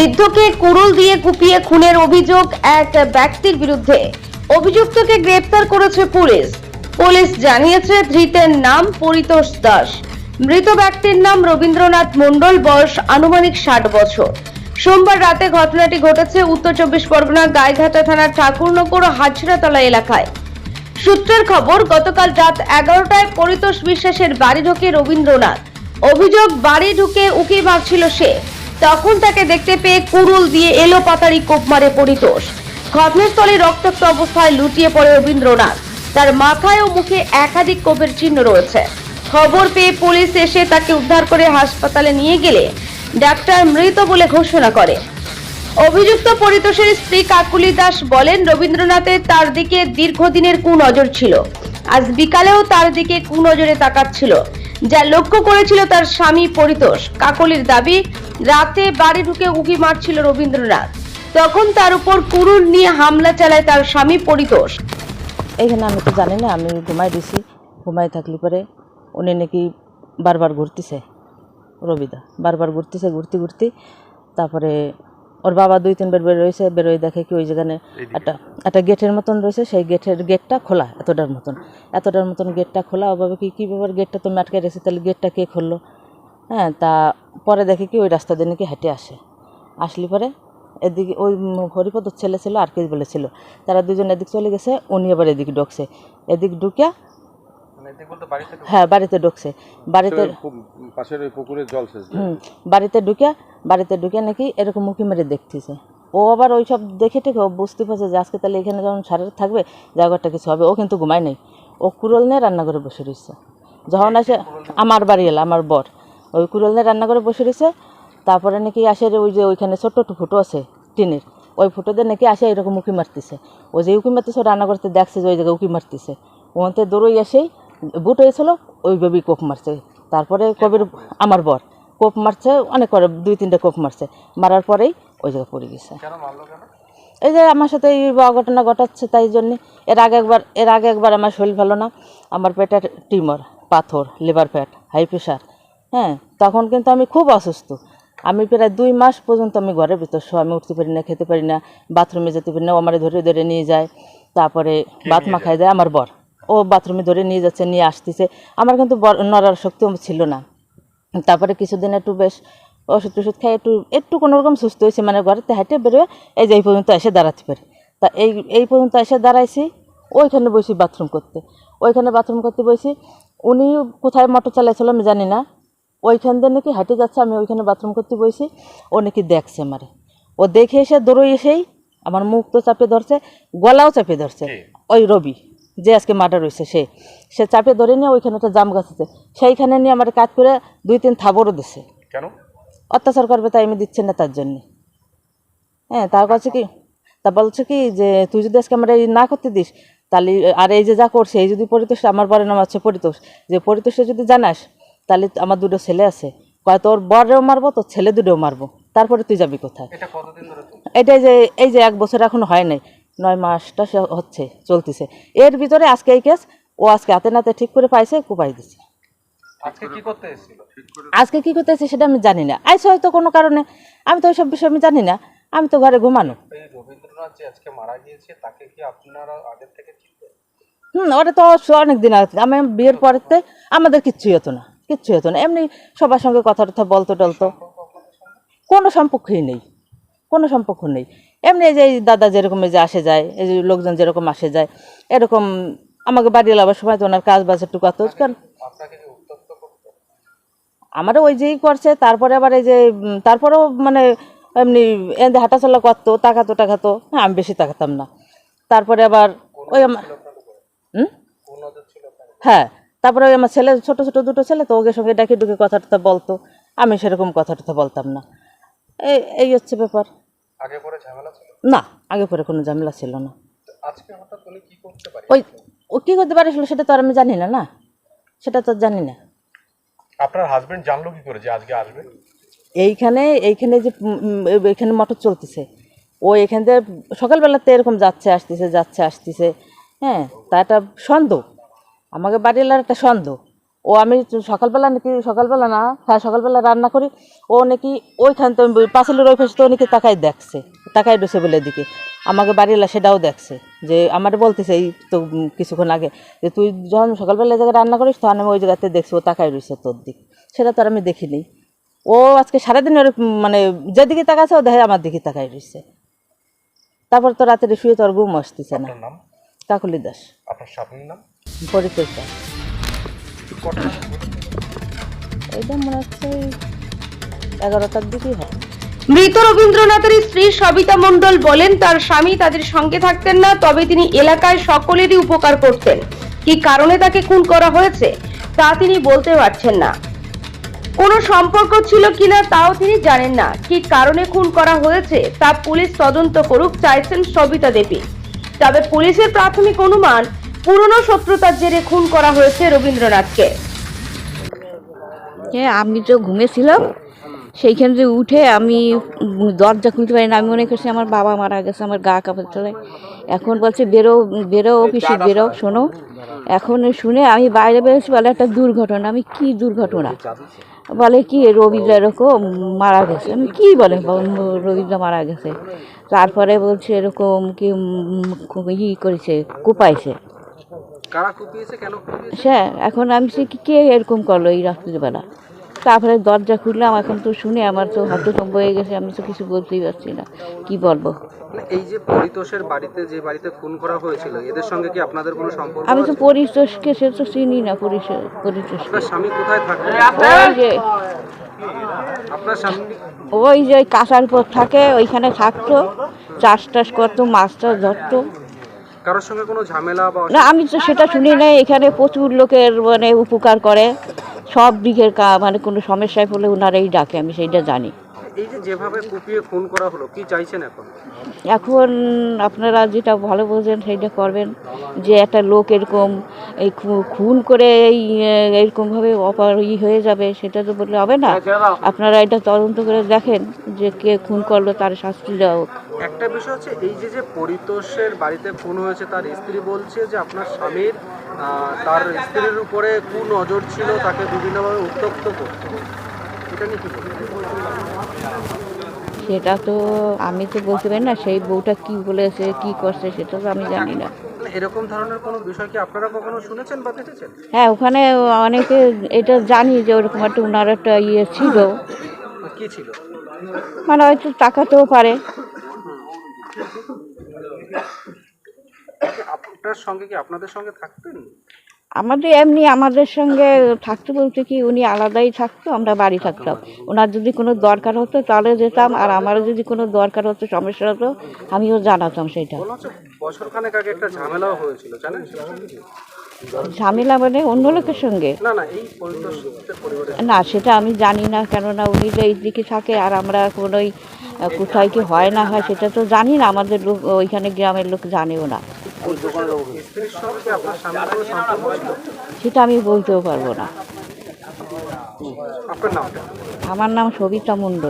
বৃদ্ধকে কুড়ুল দিয়ে কুপিয়ে খুনের অভিযোগ এক ব্যক্তির বিরুদ্ধে। অভিযুক্তকে গ্রেপ্তার করেছে পুলিশ। পুলিশ জানিয়েছে, ধৃতের নাম পরিতোষ দাস। মৃত ব্যক্তির নাম রবীন্দ্রনাথ মণ্ডল, বয়স আনুমানিক ষাট বছর। সোমবার রাতে ঘটনাটি ঘটেছে উত্তর চব্বিশ পরগনা গাইঘাটা থানার ঠাকুরনগর হাজরাতলা এলাকায়। সূত্রের খবর, গতকাল রাত এগারোটায় পরিতোষ বিশ্বাসের বাড়ি ঢোকে রবীন্দ্রনাথ। অভিযোগ, বাড়ি ঢুকে উকি মারছিল সে। তখন তাকে দেখতে পেয়ে কুড়ুল দিয়ে এলো পাতারি কোপ মারে পরিতোষ। ঘটনাস্থলে রক্তাক্ত অবস্থায় লুটিয়ে পড়ে রবীন্দ্রনাথ। তার মাথায় ও মুখে একাধিক কোপের চিহ্ন রয়েছে। খবর পেয়ে পুলিশ এসে তাকে উদ্ধার করে হাসপাতালে নিয়ে গেলে ডাক্তার মৃত বলে ঘোষণা করে। অভিযুক্ত পরিতোষের স্ত্রী কাকুলি দাস বলেন, রবীন্দ্রনাথের তার দিকে দীর্ঘদিনের কুনজর ছিল। আজ বিকালেও তার দিকে কুনজরে তাকাচ্ছিল। যা লক্ষ্য করেছিল তার স্বামী পরিতোষ। কাকলির দাবি রাতে বাড়ি ঢুকে উকি মারছিল রবীন্দ্রনাথ। তখন তার উপর কুরুল নিয়ে হামলা চালায় তার স্বামী পরিতোষ। এখানে আমি তো জানি না আমি ঘুমাই দিছি ঘুমাই থাকলে পরে উনি নাকি বারবার ঘুরতেছে রবিদা। বারবার ঘুরতেছে ঘুরতে ঘুরতে তারপরে ওর বাবা দুই তিনবার বেরোয়েছে বেরোয় দেখে কি ওই যেখানে একটা একটা গেটের মতন রয়েছে সেই গেটের গেটটা খোলা এতটার মতন। এতটার মতন গেটটা খোলা ওভাবে কি কী ব্যাপার গেটটা তো আটকে রেখেছে তাহলে গেটটা কে খুললো? হ্যাঁ তা পরে দেখে কি ওই রাস্তা দিয়ে নাকি হেঁটে আসে। আসলে পরে এদিকে ওই হরিপদর ছেলে ছিল আর কে বলেছিল তারা দুজন এদিক চলে গেছে উনি আবার এদিক ঢুকছে। এদিক ঢুকিয়া হ্যাঁ বাড়িতে ঢুকছে। বাড়িতে পাশের ওই পুকুরের জল হুম বাড়িতে ঢুকিয়া বাড়িতে ঢুকিয়া নাকি এরকম মুখি মেরে দেখতেছে। ও আবার ওই সব দেখে ও বুঝতে পারছে যে আজকে তাহলে এখানে যখন সারের থাকবে জায়গাটা কিছু হবে। ও কিন্তু ঘুমায় নাই। ও কুরল নিয়ে রান্না করে বসে রয়েছে। যখন আসে আমার বাড়ি এলো আমার বর। ওই কুরল নিয়ে রান্না করে বসে রয়েছে। তারপরে নাকি আসে ওই যে ওইখানে ছোট্ট একটু ফুটো আছে টিনের। ওই ফুটোতে নাকি আসে এরকম উঁকি মারতেছে। ও যে উঁকি মারতেছে রান্না করতে দেখছে যে ওই জায়গায় উঁকি মারতেছে। ওখানে দৌড়ই আসেই বুট হয়েছিল ওইভাবেই কোপ মারছে। তারপরে কবির আমার বর কোপ মারছে অনেক করে দুই তিনটে কোপ মারছে। মারার পরেই ওই জায়গায় পড়ে গেছে। এই যে আমার সাথে এই অঘটনা ঘটাচ্ছে তাই জন্যে। এর আগে একবার এর আগে একবার আমার শরীর ভালো না। আমার পেটের টিউমার পাথর লিভার ফ্যাট হাই প্রেশার হ্যাঁ তখন কিন্তু আমি খুব অসুস্থ। আমি প্রায় দুই মাস পর্যন্ত আমি ঘরের ভিতর শো আমি উঠতে পারি না খেতে পারি না বাথরুমে যেতে পারি না ও আমার ধরে ধরে নিয়ে যায়। তারপরে ভাত মাখায় দেয় আমার বর। ও বাথরুমে ধরে নিয়ে যাচ্ছে নিয়ে আসতেছে। আমার কিন্তু বর নড়ার শক্তি ছিল না। তারপরে কিছুদিন একটু বেশ ওষুধ টষুধ খাই একটু একটু কোনো রকম সুস্থ হয়েছে মানে ঘরেতে হাঁটে বেরোয় এই যে এই পর্যন্ত এসে দাঁড়াতে পারি। তা এই এই পর্যন্ত এসে দাঁড়াইছি ওইখানে বসি বাথরুম করতে। ওইখানে বাথরুম করতে বসি উনি কোথায় মোটর চালাইছিল আমি জানি না ওইখান দিয়ে নাকি হাঁটে যাচ্ছে আমি ওইখানে বাথরুম করতে বসি। ও নাকি দেখছে মারে ও দেখে এসে দৌড়ই এসেই আমার মুখ তো চাপে ধরছে গলাও চাপে ধরছে। ওই রবি যে আজকে মার্ডার হয়েছে সে। সে চাপে ধরে নিয়ে ওইখানে একটা জাম গাছ আছে সেইখানে নিয়ে আমার কাজ করে দুই তিন থাবরও দিছে। কেন? অত্যাচার করবে তাই আমি দিচ্ছি না তার জন্যে। হ্যাঁ তার কাছে কি? তা বলছে কি যে তুই যদি আজকে আমরা এই না করতে দিস তাহলে আর এই যে যা করছে এই যদি পরিতোষ আমার বরের নাম আছে পরিতোষ। যে পরিতোষে যদি জানাস তাহলে আমার দুটো ছেলে আছে। কয় তোর বরেও মারবো তোর ছেলে দুটোও মারবো। তারপরে তুই যাবি কোথায়? এটা যে এই যে এক বছর এখন হয় নাই। নয় মাসটা সে হচ্ছে চলতেছে। এর ভিতরে আজকে এই কেস ও আজকে হাতে নাতে ঠিক করে পাইছে কুপাই দিছে। আজকে কি করতে সেটা আমি জানি না। আইসে হয়তো কোনো কারণে। আমি তো ওইসব বিষয় আমি জানি না। আমি তো ঘরে ঘুমানো। হুম ওটা তো অনেক দিন আগে। আমি বিয়ের পরেতে আমাদের কিচ্ছুই হতো না। কিচ্ছুই হতো না। এমনি সবার সঙ্গে কথা টথা বলতো টলতো। কোনো সম্পর্কই নেই। কোনো সম্পর্ক নেই। এমনি এই যে এই দাদা যেরকম এই যে আসে যায় এই যে লোকজন যেরকম আসে যায় এরকম আমাকে বাড়ি লাবার সময় তো ওনার কাজ বাজ একটু করতো কারণ আমারও ওই যেই করছে তারপরে আবার এই যে তারপরেও মানে এমনি এমনি হাঁটাচলা করতো তাকাতো টাকাতো হ্যাঁ আমি বেশি তাকাতাম না। তারপরে আবার ওই আমার হুম? হ্যাঁ। তারপরে ওই আমার ছেলে ছোট ছোট দুটো ছেলে তো ওকে সঙ্গে ডাকি ডুকে কথা টথা বলতো। আমি সেরকম কথা টথা বলতাম না। এই এই হচ্ছে ব্যাপার। আগে পরে ঝামেলা ছিল? না আগে পরে কোনো ঝামেলা ছিল না। আজকে হঠাৎ উনি কি করতে পারে? ওই ও কী করতে পারেছিল সেটা তো আর আমি জানি না না। সেটা তো জানি না। আপনার হাজবেন্ড জানলো কি করে যে আজকে আসবে? এইখানে এইখানে যে এইখানে মোটর চলতেছে। ও এখান থেকে সকালবেলাতে এরকম যাচ্ছে আসতেছে যাচ্ছে আসতেছে। হ্যাঁ তা একটা সন্দেহ। আমাকে বাড়ির একটা সন্দেহ। ও আমি সকালবেলা নাকি সকালবেলা না হ্যাঁ সকালবেলা রান্না করি ও নাকি ওইখান তো পাঁচিলের ওই পাশে তো নাকি তাকাই দেখছে তাকাই রয়েছে বলে দিকে আমাকে বাড়িওয়ালা সেটাও দেখছে যে আমার বলতেছে এই তো কিছুক্ষণ আগে যে তুই যখন সকালবেলা জায়গায় রান্না করিস তখন আমি ওই জায়গাতে দেখছি ও তাকাই রয়েছে তোর দিক। সেটা তো আর আমি দেখিনি। ও আজকে সারাদিন ওর মানে যেদিকে তাকাছে ও দেখে আমার দিকে তাকাই রয়েছে। তারপর তো রাত্রে শুয়ে তো আর ঘুম আসতেছে না। কাকুলি দাস। আপনার স্বামীর নাম? দাস কটা? মনে হচ্ছে এগারোটার দিকেই হয়। মৃত রবীন্দ্রনাথের স্ত্রী সবিতা মণ্ডল বলেন তার স্বামী তাদের সঙ্গে থাকতেন না তবে তিনি এলাকায় সকলেরই উপকার করতেন। কি কারণে তাকে খুন করা হয়েছে তা তিনি বলতে পারছেন না। কোনো সম্পর্ক ছিল কিনা তাও তিনি জানেন না। কি কারণে খুন করা হয়েছে তা পুলিশ তদন্ত করুক চাইছেন সবিতা দেবী। তবে পুলিশের প্রাথমিক অনুমান পুরনো শত্রুতার জেরে খুন করা হয়েছে রবীন্দ্রনাথকে। হ্যাঁ আমি তো ঘুমেছিলাম, সেইখান থেকে উঠে আমি দরজা খুলতে পারি না। আমি মনে করছি আমার বাবা মারা গেছে, আমার গা কাপড় চলে। এখন বলছে, বেরো বেরো অফিসে, বেরো, শোনো। এখন শুনে আমি বাইরে বেরোছি বলে একটা দুর্ঘটনা। আমি, কি দুর্ঘটনা? বলে, কি রবীন্দ্র এরকম মারা গেছে। আমি, কি বলে, রবীন্দ্র মারা গেছে? তারপরে বলছে, এরকম কি ই করেছে, কুপাইছে। কারা কুপিয়েছে কেন কুপিয়েছে এখন আমি সে কি কে এরকম করল এই রাত্রিবেলা? তারপরে দরজা খুললাম এখন তো শুনে আমার তো হতভম্ব হয়ে গেছে আমি তো কিছু বলতেই পারছি না কি বলব? মানে এই যে পরিতোষের বাড়িতে যে বাড়িতে খুন করা হয়েছিল এদের সঙ্গে কি আপনাদের কোনো সম্পর্ক আমি তো? পরিতোষকে সে তো চিনি না পরিতোষ স্বামী কোথায় থাকতেন ওই যে আপনার স্বামী ওই যে কাঁচার উপর থাকে ওইখানে থাকতো চাষ টাস করতো মাছ টাছ ধরতো। কারোর সঙ্গে কোনো ঝামেলা বা না আমি তো সেটা শুনি নাই। এখানে প্রচুর লোকের মানে উপকার করে। সব দিকের কা মানে কোনো সমস্যায় পড়লে ওনারাই ডাকে আমি সেইটা জানি। এই যে যেভাবে কুপিয়ে খুন করা হলো কি চাইছেন এখন? এখন আপনারা যেটা ভালো বোঝেন সেইটা করবেন যে একটা লোক এরকম এই খুন করে এই এরকমভাবে অপার ই হয়ে যাবে সেটা তো বললে হবে না। আপনারা এটা তদন্ত করে দেখেন যে কে খুন করল তার শাস্তি দেওয়া হোক। একটা বিষয় হচ্ছে এই যে যে পরিতোষের বাড়িতে খুন হয়েছে তার স্ত্রী বলছে যে আপনার স্বামীর তার স্ত্রীর উপরে কু নজর ছিল তাকে বিভিন্নভাবে উত্তক্ত করতো। সেটা তো আমি তো বলতে পারি না সেই বউটা কি বলেছে কি করছে সেটা তো আমি জানি না। মানে এরকম ধরনের কোনো বিষয় কি আপনারা কখনো শুনেছেন বা দেখেছেন? হ্যাঁ ওখানে অনেকে এটা জানি যে ওরকম একটা ওনার একটা ইয়ে ছিল। কি ছিল? মানে হয়তো টাকাতেও পারে। আপনার সঙ্গে কি আপনাদের সঙ্গে থাকতেন? আমাদের এমনি আমাদের সঙ্গে থাকতো বলতে কি উনি আলাদাই থাকতো আমরা বাড়ি থাকতাম। ওনার যদি কোনো দরকার হতো তাহলে যেতাম আর আমারও যদি কোনো দরকার হতো সমস্যা হতো আমিও জানাতাম সেটা। বছরখানেক আগে একটা ঝামেলাও হয়েছিল জানেন? ঝামেলা মানে অন্য লোকের সঙ্গে। না সেটা আমি জানি না কেননা উনি যে এই দিকে থাকে আর আমরা কোনোই কোথায় কি হয় না হয় সেটা তো জানি না আমাদের লোক ওইখানে গ্রামের লোক জানেও না। সেটা আমি বলতেও পারব না। আমার নাম সবিতা মণ্ডল।